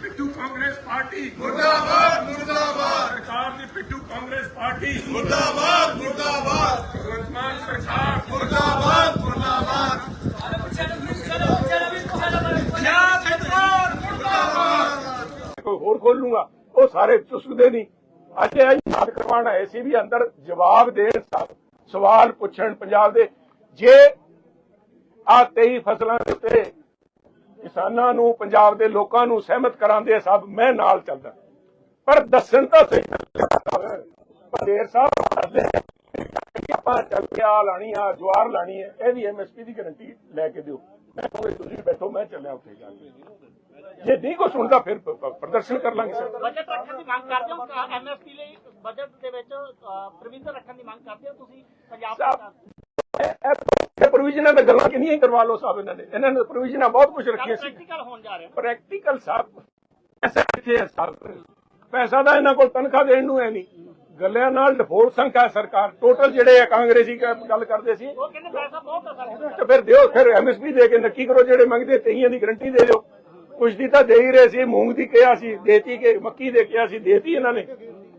ਪਿੱਟੂ Congress party ਮੁਰਦਾਬਾਦ ਮੁਰਦਾਬਾਦ ਸਰਕਾਰ ਦੀ ਪਿੱਟੂ ਕਾਂਗਰਸ ਪਾਰਟੀ ਮੁਰਦਾਬਾਦ ਮੁਰਦਾਬਾਦ ਭਗਵੰਤ ਸਰਕਾਰ ਮੁਰਦਾਬਾਦ ਮੁਰਦਾਬਾਦ ਹੋਰ ਖੋਲ ਉਹ ਸਾਰੇ ਚੁਸਕਦੇ ਨਹੀਂ ਅੱਜ ਇਹ ਯਾਦ ਕਰਵਾਣਾ ਹੈ ਸੀ ਵੀ ਅੰਦਰ ਜਵਾਬ ਦੇਣ ਸਵਾਲ ਪੁੱਛਣ ਪੰਜਾਬ ਦੇ ਜੇ ਆ 23 ਫਸਲਾਂ ਦੇ ਉੱਤੇ ਕਿਸਾਨਾਂ ਨੂੰ ਪੰਜਾਬ ਦੇ ਲੋਕਾਂ ਨੂੰ ਸਹਿਮਤ ਕਰਾਉਂਦੇ ਆ ਸਭ ਮੈਂ ਨਾਲ ਚੱਲਦਾ। ਪਰ ਦੱਸਣ ਤਾਂ ਸਹੀ ਪਰ ਦੇਰ ਸਾਹਿਬ ਆਪਾਂ ਚੱਲ ਕੇ ਆ ਲਾਣੀ ਆ ਜਵਾਰ ਲਾਣੀ ਹੈ ਇਹ ਵੀ ਐਮਐਸਪੀ ਦੀ ਗਾਰੰਟੀ ਲੈ ਕੇ ਦਿਓ। ਮੈਂ ਕਹੂੰਗਾ ਤੁਸੀਂ ਬੈਠੋ ਮੈਂ ਚੱਲਿਆ ਉੱਥੇ ਜਾ ਕੇ। ਜੇ ਨਹੀਂ ਕੋ ਸੁਣਦਾ ਫਿਰ ਪ੍ਰਦਰਸ਼ਨ ਕਰ ਲਾਂਗੇ ਸਰ। ਬਜਟ ਰੱਖਣ ਦੀ ਮੰਗ ਕਰਦੇ ਹੋ? ਐਮਐਸਪੀ ਲਈ ਬਜਟ ਦੇ ਵਿੱਚ ਪ੍ਰੋਵੀਜ਼ਨ ਰੱਖਣ ਦੀ ਮੰਗ ਕਰਦੇ ਹੋ ਤੁਸੀਂ ਪੰਜਾਬ ਸਰਕਾਰ ਇਹ ਪ੍ਰੋਵੀਜ਼ਨਾਂ ਦਾ ਗੱਲਾਂ ਕਿੰਨੀਆਂ ਹੀ ਕਰਵਾ ਲਓ ਸਾਹਿਬ ਇਹਨਾਂ ਨੇ। ਇਹਨਾਂ ਨੇ ਪ੍ਰੋਵੀਜ਼ਨਾਂ ਬਹੁਤ ਕੁਝ ਰੱਖੀਆਂ ਸੀ ਪ੍ਰੈਕਟੀਕਲ ਹੋਣ ਜਾ ਰਿਹਾ। ਪ੍ਰੈਕਟੀਕਲ ਸਾਹਿਬ ਪੈਸਾ ਕਿੱਥੇ ਹੈ ਸਾਹਿਬ? ਪੈਸਾ ਦਾ ਇਹਨਾਂ ਕੋਲ ਤਨਖਾਹ ਦੇਣ ਨੂੰ ਹੈ ਨਹੀਂ। ਗੱਲਿਆਂ ਨਾਲ ਡਿਫੋਲਟ ਸੰਖਾ ਸਰਕਾਰ। ਟੋਟਲ ਜਿਹੜੇ ਆ ਕਾਂਗਰਸੀ ਗੱਲ ਕਰਦੇ ਸੀ। ਉਹ ਕਹਿੰਦੇ ਪੈਸਾ ਬਹੁਤ ਹੈ ਸਾਡੇ ਤੇ ਫਿਰ ਦਿਓ ਫਿਰ ਐਮਐਸਪੀ ਦੇ ਕੇ ਨੱਕੀ ਕਰੋ ਜਿਹੜੇ ਮੰਗਦੇ ਤੇਈਆਂ ਦੀ ਗਰੰਟੀ ਦੇ ਦਿਓ। ਕੁਛ ਦੀ ਤਾਂ ਦੇ ਹੀ ਰਹੇ ਸੀ ਮੂੰਗ ਦੀ ਕਿਹਾ ਸੀ ਦੇਤੀ ਕਿ ਮੱਕੀ ਦੇ ਕਿਹਾ ਸੀ ਦੇਤੀ ਇਹਨਾਂ ਨੇ।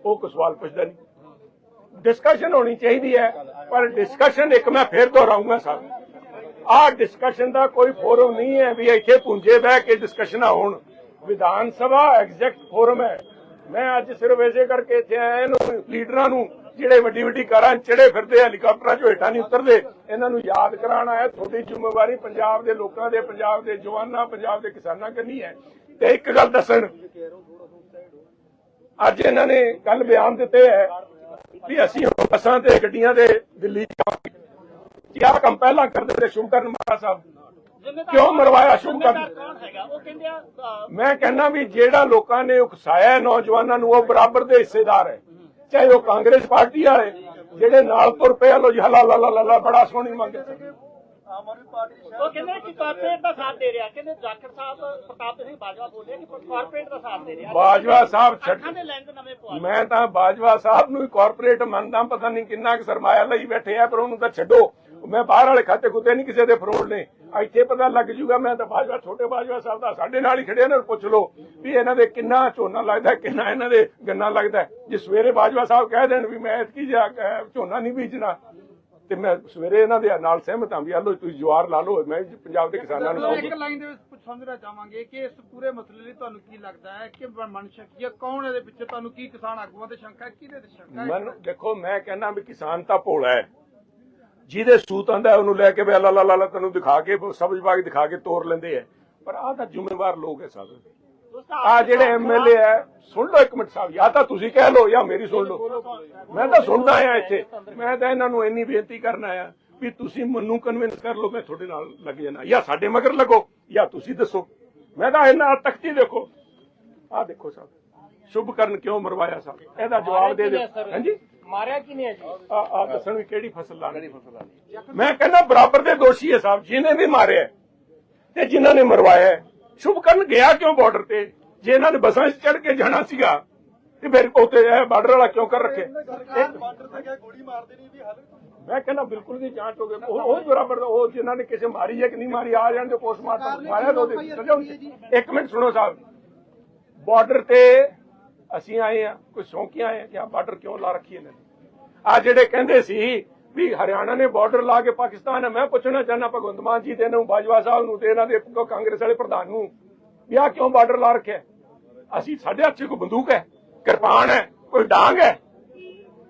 ਉਹ ਕੋ ਸਵਾਲ ਪੁੱਛਦਾ ਨਹੀਂ। ਡਿਸਕਸ਼ਨ ਹੋਣੀ ਚਾਹੀਦੀ ਹੈ। ਪਰ ਡਿਸਕਸ਼ਨ ਇੱਕ ਮੈਂ ਫੇਰ ਦੁਹਰਾਉਂਗਾ ਸਾਹਿਬ ਆਹ ਡਿਸਕਸ਼ਨ ਦਾ ਕੋਈ ਫੋਰਮ ਨਹੀਂ ਹੈ ਵੀ ਇੱਥੇ ਪੁੰਜੇ ਬਹਿ ਕੇ ਡਿਸਕਸ਼ਨਾਂ ਹੋਣ। ਵਿਧਾਨ ਸਭਾ ਐਗਜ਼ੈਕਟ ਫੋਰਮ ਹੈ। ਮੈਂ ਅੱਜ ਸਿਰਫ ਇਸੇ ਕਰਕੇ ਇੱਥੇ ਆਇਆ, ਇਹਨੂੰ ਲੀਡਰਾਂ ਨੂੰ, ਜਿਹੜੇ ਵੱਡੀ ਵੱਡੀ ਕਾਰਾਂ ਚੜੇ ਫਿਰਦੇ ਹੈਲੀਕਾਪਟਰਾਂ 'ਚੋਂ ਹੇਠਾਂ ਨਹੀਂ ਉਤਰਦੇ, ਇਹਨਾਂ ਨੂੰ ਯਾਦ ਕਰਾਉਣਾ ਹੈ ਤੁਹਾਡੀ ਜ਼ਿੰਮੇਵਾਰੀ ਪੰਜਾਬ ਦੇ ਲੋਕਾਂ ਦੇ, ਪੰਜਾਬ ਦੇ ਜਵਾਨਾਂ, ਪੰਜਾਬ ਦੇ ਕਿਸਾਨਾਂ ਕਰਨੀ ਹੈ। ਤੇ ਇੱਕ ਗੱਲ ਦੱਸਣ, ਅੱਜ ਇਹਨਾਂ ਨੇ ਕੱਲ ਬਿਆਨ ਦਿੱਤੇ ਹੈ ਵੀ ਅਸੀਂ ਬੱਸਾਂ ਤੇ ਗੱਡੀਆਂ ਤੇ ਦਿੱਲੀ ਜਾਵਾਂਗੇ ਕੀ। ਆਹ ਕੰਮ ਪਹਿਲਾਂ ਕਰਦੇ ਤੇ ਸ਼ੁਭਕਰਨ ਮਹਾਰਾ ਸਾਹਿਬ ਕਿਉਂ ਮਰਵਾਇਆ ਸ਼ੁਭਕਰਨ? ਮੈਂ ਕਹਿੰਦਾ ਵੀ ਜਿਹੜਾ ਲੋਕਾਂ ਨੇ ਉਕਸਾਇਆ ਨੌਜਵਾਨਾਂ ਨੂੰ ਉਹ ਬਰਾਬਰ ਦੇ ਹਿੱਸੇਦਾਰ ਹੈ। ਚਾਹੇ ਉਹ ਕਾਂਗਰਸ ਪਾਰਟੀ ਵਾਲੇ ਜਿਹੜੇ ਨਾਲ ਤੁਰ ਪਏ ਲੋ ਜੀ ਹਲਾ ਲਾ ਲਾ ਲਾ ਲਾ ਬੜਾ ਸੋਹਣੀ ਮੰਗੇ ਉਹ ਕਹਿੰਦੇ ਕਿ ਕਾਰਪੋਰੇਟ ਦਾ ਸਾਥ ਦੇ ਰਿਹਾ। ਕਹਿੰਦੇ ਜਾਖੜ ਸਾਹਿਬ ਪ੍ਰਤਾਪ ਸਿੰਘ ਬਾਜਵਾ ਬੋਲੇ ਕਿ ਕਾਰਪੋਰੇਟ ਦਾ ਸਾਥ ਦੇ ਰਿਹਾ। ਬਾਜਵਾ ਸਾਹਿਬ ਛੱਡ ਅੱਖਾਂ ਦੇ ਲੈਂਸ ਨਵੇਂ ਪਵਾ ਮੈਂ ਤਾਂ ਬਾਜਵਾ ਸਾਹਿਬ ਨੂੰ ਹੀ ਕਾਰਪੋਰੇਟ ਮੰਨਦਾ ਪਤਾ ਨਹੀਂ ਕਿੰਨਾ ਕੁ ਸਰਮਾਇਆ ਲਈ ਬੈਠੇ ਆ ਪਰ ਉਹਨੂੰ ਤਾਂ ਛੱਡੋ। ਮੈਂ ਬਾਹਰ ਵਾਲੇ ਖਾਤੇ ਕੁੱਤੇ ਨਹੀਂ ਕਿਸੇ ਦੇ ਫਰੋਡ ਨੇ। ਇੱਥੇ ਪਤਾ ਲੱਗ ਜੂਗਾ ਮੈਂ ਤਾਂ ਬਾਜਵਾ ਛੋਟੇ ਬਾਜਵਾ ਸਾਹਿਬ ਦਾ ਸਾਡੇ ਨਾਲ ਹੀ ਖੜੇ ਨੇ ਪੁੱਛ ਲਓ ਵੀ ਇਹਨਾਂ ਦੇ ਕਿੰਨਾ ਝੋਨਾ ਲੱਗਦਾ ਕਿੰਨਾ ਇਹਨਾਂ ਦੇ ਗੰਨਾ ਲੱਗਦਾ। ਜੇ ਸਵੇਰੇ ਬਾਜਵਾ ਸਾਹਿਬ ਕਹਿ ਦੇਣ ਵੀ ਮੈਂ ਇਤਕੀ ਝੋਨਾ ਨਹੀਂ ਬੀਜਣਾ ਤੇ ਮੈਂ ਸਵੇਰੇ ਇਹਨਾਂ ਦੇ ਨਾਲ ਸਹਿਮਤ ਹਾਂ ਵੀ ਆ ਲਓ ਤੁਸੀਂ ਜਵਾਰ ਲਾ ਲਓ ਮੈਂ ਪੰਜਾਬ ਦੇ ਕਿਸਾਨਾਂ ਨੂੰ ਇੱਕ ਲਾਈਨ ਦੇ ਵਿੱਚ ਪੁੱਛ- ਸਮਝਣਾ ਚਾਹਾਂਗੇ ਕਿ ਇਸ ਪੂਰੇ ਮਸਲੇ ਲਈ ਤੁਹਾਨੂੰ ਕੀ ਲੱਗਦਾ ਹੈ ਕਿ ਮਨ ਸ਼ੱਕੀ ਹੈ ਕੌਣ ਇਹਦੇ ਪਿੱਛੇ ਤੁਹਾਨੂੰ ਕੀ ਕਿਸਾਨ ਆਗੂਆਂ ਤੇ ਸ਼ੰਕਾ ਹੈ ਕਿਹਦੇ ਤੇ ਸ਼ੰਕਾ ਹੈ? ਮਨ ਦੇਖੋ ਮੈਂ ਕਹਿੰਦਾ ਵੀ ਕਿਸਾਨ ਤਾਂ ਭੋਲਾ ਹੈ। ਜਿਹਦੇ ਸੂਤ ਆਂਦਾ ਉਹਨੂੰ ਲੈ ਕੇ ਵੇ ਲਾ ਲਾ ਲਾ ਤੈਨੂੰ ਦਿਖਾ ਕੇ ਸਬਜ਼ ਬਾਗ ਦਿਖਾ ਕੇ ਤੋੜ ਲੈਂਦੇ ਆ ਪਰ ਆਹ ਤਾਂ ਜ਼ਿੰਮੇਵਾਰ ਲੋਕ ਹੈ ਸਭ ਆ ਜਿਹੜੇ ਐਮਐਲਏ ਹੈ ਸੁਣ ਲਓ ਇੱਕ ਮਿੰਟ ਸਾਹਿਬ ਜਾਂ ਤਾਂ ਤੁਸੀਂ ਕਹਿ ਲਓ ਜਾਂ ਮੇਰੀ ਸੁਣ ਲਓ। ਮੈਂ ਤਾਂ ਸੁਣਦਾ ਆ ਇੱਥੇ। ਮੈਂ ਤਾਂ ਇਹਨਾਂ ਨੂੰ ਇੰਨੀ ਬੇਨਤੀ ਕਰਨ ਆਇਆ ਵੀ ਤੁਸੀਂ ਮੈਨੂੰ ਕਨਵਿੰਸ ਕਰ ਲਓ ਮੈਂ ਤੁਹਾਡੇ ਨਾਲ ਲੱਗ ਜਾਣਾ। ਜਾਂ ਸਾਡੇ ਮਗਰ ਲੱਗੋ ਜਾਂ ਤੁਸੀਂ ਦੱਸੋ। ਮੈਂ ਤਾਂ ਇਹਨਾਂ ਤਖਤੀ ਦੇਖੋ। ਆਹ ਦੇਖੋ ਸਾਹਿਬ ਸ਼ੁਭ ਕਰਨ ਕਿਉਂ ਮਰਵਾਇਆ ਸਾਹਿਬ? ਇਹਦਾ ਜਵਾਬ ਦੇ ਦਿਓ। ਹਾਂਜੀ? ਮਾਰਿਆ ਕਿਨੇ ਹੈ ਜੀ? ਆ ਆ ਦੱਸਣ ਵੀ ਕਿਹੜੀ ਫਸਲ ਲਾਣੀ। ਮੈਂ ਕਹਿੰਦਾ ਬਰਾਬਰ ਦੇ ਦੋਸ਼ੀ ਹੈ ਸਾਹਿਬ ਜਿਹਨੇ ਵੀ ਮਾਰਿਆ ਤੇ ਜਿਨ੍ਹਾਂ ਨੇ ਮਰਵਾਇਆ ਹੈ। ਸ਼ੁਭ ਕਰਨ ਗਿਆ ਕਿਉਂ ਬਾਰਡਰ ਤੇ? ਜੇ ਇਹਨਾਂ ਨੇ ਬੱਸਾਂ 'ਚ ਚੜ ਕੇ ਜਾਣਾ ਸੀਗਾ ਤੇ ਫਿਰ ਉੱਥੇ ਇਹ ਬਾਰਡਰ ਵਾਲਾ ਕਿਉਂ ਕਰ ਰੱਖੇ ਮੈਂ ਕਹਿੰਦਾ ਬਿਲਕੁਲ ਦੀ ਜਾਂਚ ਹੋ ਗਈ। ਉਹ ਬਰਾਬਰ ਦਾ ਉਹ ਜਿਨ੍ਹਾਂ ਨੇ ਕਿਸੇ ਮਾਰੀ ਹੈ ਕਿ ਨਹੀਂ ਮਾਰੀ ਆ ਜਾਣ ਦੇ ਪੋਸਟਮਾਰਟਮ ਮਾਰਿਆ ਤਾਂ ਹੋਣੀ ਚਾਹੀਦੀ। ਇੱਕ ਮਿੰਟ ਸੁਣੋ ਸਾਹਿਬ। ਬਾਰਡਰ ਤੇ ਅਸੀਂ ਆਏ ਆ ਕੋਈ ਸ਼ੌਂਕੀ ਆਏ ਆ ਕਿ ਆ ਬਾਰਡਰ ਕਿਉਂ ਲਾ ਰੱਖੀ ਇਹਨਾਂ ਨੇ? ਆ ਜਿਹੜੇ ਕਹਿੰਦੇ ਸੀ ਵੀ ਹਰਿਆਣਾ ਨੇ ਬਾਰਡਰ ਲਾ ਕੇ ਪਾਕਿਸਤਾਨ ਹੈ। ਮੈਂ ਪੁੱਛਣਾ ਚਾਹਨਾ ਭਗਵੰਤ ਮਾਨ ਜੀ ਤੇ ਇਹਨਾਂ ਨੂੰ ਬਾਜਵਾ ਸਾਹਿਬ ਨੂੰ ਤੇ ਇਹਨਾਂ ਦੇ ਕਾਂਗਰਸ ਵਾਲੇ ਪ੍ਰਧਾਨ ਨੂੰ ਵੀ ਆ ਕਿਉਂ ਬਾਰਡਰ ਲਾ ਰੱਖਿਆ? ਅਸੀਂ ਸਾਡੇ ਹੱਥ ਕੋਈ ਬੰਦੂਕ ਹੈ? ਕਿਰਪਾਨ ਹੈ? ਕੋਈ ਡਾਂਗ ਹੈ?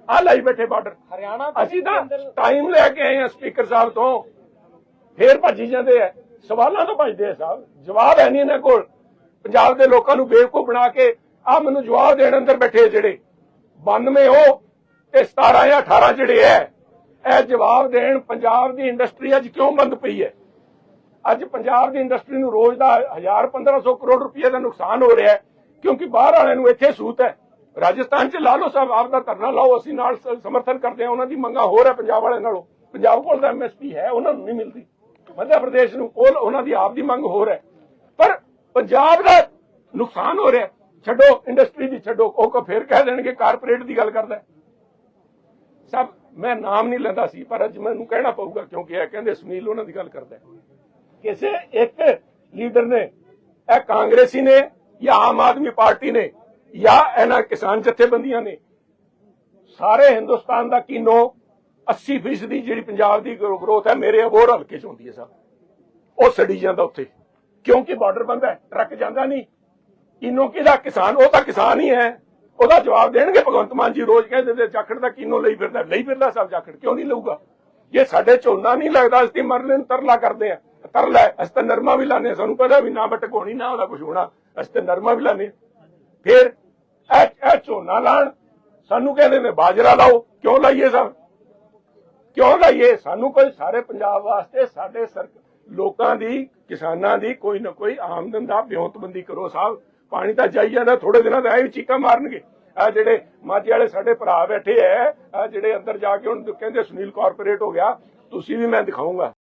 ਆ ਲਈ ਬੈਠੇ ਬਾਰਡਰ ਹਰਿਆਣਾ ਅਸੀਂ ਤਾਂ ਟਾਈਮ ਲੈ ਕੇ ਆਏ ਆ ਸਪੀਕਰ ਸਾਹਿਬ ਤੋਂ। ਫੇਰ ਭੱਜੀ ਜਾਂਦੇ ਆ। ਸਵਾਲਾਂ ਤੋਂ ਭੱਜਦੇ ਆ ਸਾਹਿਬ। ਜਵਾਬ ਹੈ ਨਹੀਂ ਇਹਨਾਂ ਕੋਲ। ਪੰਜਾਬ ਦੇ ਲੋਕਾਂ ਨੂੰ ਬੇਵਕੂਫ ਬਣਾ ਕੇ ਆ ਮੈਨੂੰ ਜਵਾਬ ਦੇਣ ਅੰਦਰ ਬੈਠੇ ਜਿਹੜੇ। 92 ਉਹ ਤੇ 17 ਜਾਂ 18 ਜਿਹੜੇ ਐ ਇਹ ਜਵਾਬ ਦੇਣ ਪੰਜਾਬ ਦੀ ਇੰਡਸਟਰੀ ਅੱਜ ਕਿਉਂ ਬੰਦ ਪਈ ਹੈ? ਅੱਜ ਪੰਜਾਬ ਦੀ ਇੰਡਸਟਰੀ ਨੂੰ ਰੋਜ਼ ਦਾ 1000 1500 ਕਰੋੜ ਰੁਪਏ ਦਾ ਨੁਕਸਾਨ ਹੋ ਰਿਹਾ ਹੈ, ਕਿਉਂਕਿ ਬਾਹਰ ਵਾਲਿਆਂ ਨੂੰ ਇੱਥੇ ਸੂਤ ਹੈ। ਰਾਜਸਥਾਨ 'ਚ ਲਾਲੋ ਸਾਹਿਬ ਆਪ ਦਾ ਧਰਨਾ ਲਾਓ, ਅਸੀਂ ਨਾਲ ਸਮਰਥਨ ਕਰਦੇ ਹਾਂ, ਉਹਨਾਂ ਦੀ ਮੰਗਾਂ ਹੋਰ ਹੈ ਪੰਜਾਬ ਵਾਲਿਆਂ ਨਾਲੋਂ। ਪੰਜਾਬ ਕੋਲ ਤਾਂ ਐਮਐਸਪੀ ਹੈ, ਉਹਨਾਂ ਨੂੰ ਨਹੀਂ ਮਿਲਦੀ। ਮੱਧ ਪ੍ਰਦੇਸ਼ ਨੂੰ ਕੋਲ ਉਹਨਾਂ ਦੀ ਆਪ ਦੀ ਮੰਗ ਹੋਰ ਹੈ। ਪਰ ਪੰਜਾਬ ਦਾ ਨੁਕਸਾਨ ਹੋ ਰਿਹਾ ਛੱਡੋ, ਇੰਡਸਟਰੀ ਦੀ ਛੱਡੋ, ਉਹ ਕੋ ਫੇਰ ਕਹਿ ਦੇਣਗੇ, ਕਾਰਪੋਰੇਟ ਦੀ ਗੱਲ ਕਰਦਾ ਸਭ ਮੈਂ ਨਾਮ ਨਹੀਂ ਲੈਂਦਾ ਸੀ, ਪਰ ਅੱਜ ਮੈਨੂੰ ਕਹਿਣਾ ਪਊਗਾ, ਕਿਉਂਕਿ ਇਹ ਕਹਿੰਦੇ ਸੁਨੀਲ ਉਹਨਾਂ ਦੀ ਗੱਲ ਕਰਦਾ ਕਿਸੇ ਇੱਕ ਲੀਡਰ ਨੇ, ਇਹ ਕਾਂਗਰਸੀ ਨੇ ਜਾਂ ਆਮ ਆਦਮੀ ਪਾਰਟੀ ਨੇ ਜਾਂ ਇਹਨਾਂ ਕਿਸਾਨ ਜਥੇਬੰਦੀਆਂ ਨੇ, ਸਾਰੇ ਹਿੰਦੁਸਤਾਨ ਦਾ ਕਿਨੋ 80% ਦੀ ਜਿਹੜੀ ਪੰਜਾਬ ਦੀ ਗਰੋਥ ਹੈ, ਮੇਰੇ ਅਬੋਰ ਹਲਕੇ ਚ ਹੁੰਦੀ ਹੈ ਸਭ ਉਹ ਸੜੀ ਜਾਂਦਾ ਉੱਥੇ। ਕਿਉਂਕਿ ਬਾਰਡਰ ਬੰਦ ਹੈ, ਟਰੱਕ ਜਾਂਦਾ ਨਹੀਂ। ਕੀਨੋ ਕਿਹਦਾ ਕਿਸਾਨ, ਉਹ ਤਾਂ ਕਿਸਾਨ ਹੀ ਹੈ। ਉਹਦਾ ਜਵਾਬ ਦੇਣਗੇ, ਭਗਵੰਤ ਮਾਨ ਜੀ ਰੋਜ਼ ਕਹਿੰਦੇ ਤੇ ਜਾਖੜ ਦਾ ਕੀਨੋ ਲਈ ਫਿਰਦਾ? ਲਈ ਫਿਰਦਾ ਸਭ ਜਾਖੜ, ਕਿਉਂ ਨਹੀਂ ਲਊਗਾ? ਜੇ ਸਾਡੇ ਝੋਨਾ ਨਹੀਂ ਲੱਗਦਾ, ਅਸੀਂ ਮਰਲੇ ਨੂੰ ਤਰਲਾ ਕਰਦੇ ਆ ਤਰਲਾ ਅਸੀਂ ਤਾਂ ਨਰਮਾ ਵੀ ਲਾਣੇ ਸਾਨੂੰ ਪਤਾ ਵੀ ਨਾ ਬਟਕੋਣੀ, ਨਾ ਉਹਦਾ ਕੁਝ ਹੋਣਾ, ਅਸੀਂ ਤਾਂ ਨਰਮਾ ਵੀ ਲਾਣੇ ਫਿਰ ਇਹ ਝੋਨਾ ਲਾਣ, ਸਾਨੂੰ ਕਹਿੰਦੇ ਨੇ, ਬਾਜਰਾ ਲਾਓ, ਕਿਉਂ ਲਾਈਏ ਸਭ ਕਿਉਂ ਲਾਈਏ? ਸਾਨੂੰ ਕੋਈ ਸਾਰੇ ਪੰਜਾਬ ਵਾਸਤੇ, ਸਾਡੇ ਸਰ ਲੋਕਾਂ ਦੀ, ਕਿਸਾਨਾਂ ਦੀ ਕੋਈ ਨਾ ਕੋਈ ਆਮਦਨ ਦਾ ਵਿਉਂਤਬੰਦੀ ਕਰੋ, ਸਾਹਿਬ। ਪਾਣੀ ਤਾਂ ਜਾਈ ਜਾਂਦਾ ਥੋੜੇ ਦਿਨਾਂ ਦਾ ਐ ਵੀ ਚੀਕਾਂ ਮਾਰਨਗੇ। ਆ ਜਿਹੜੇ ਮਾਝੇ ਵਾਲੇ ਸਾਡੇ ਭਰਾ ਬੈਠੇ ਐ, ਆ ਜਿਹੜੇ ਅੰਦਰ ਜਾ ਕੇ ਹੁਣ ਕਹਿੰਦੇ ਸੁਨੀਲ ਕਾਰਪੋਰੇਟ ਹੋ ਗਿਆ, ਤੁਸੀਂ ਵੀ ਮੈਂ ਦਿਖਾਉਂਗਾ।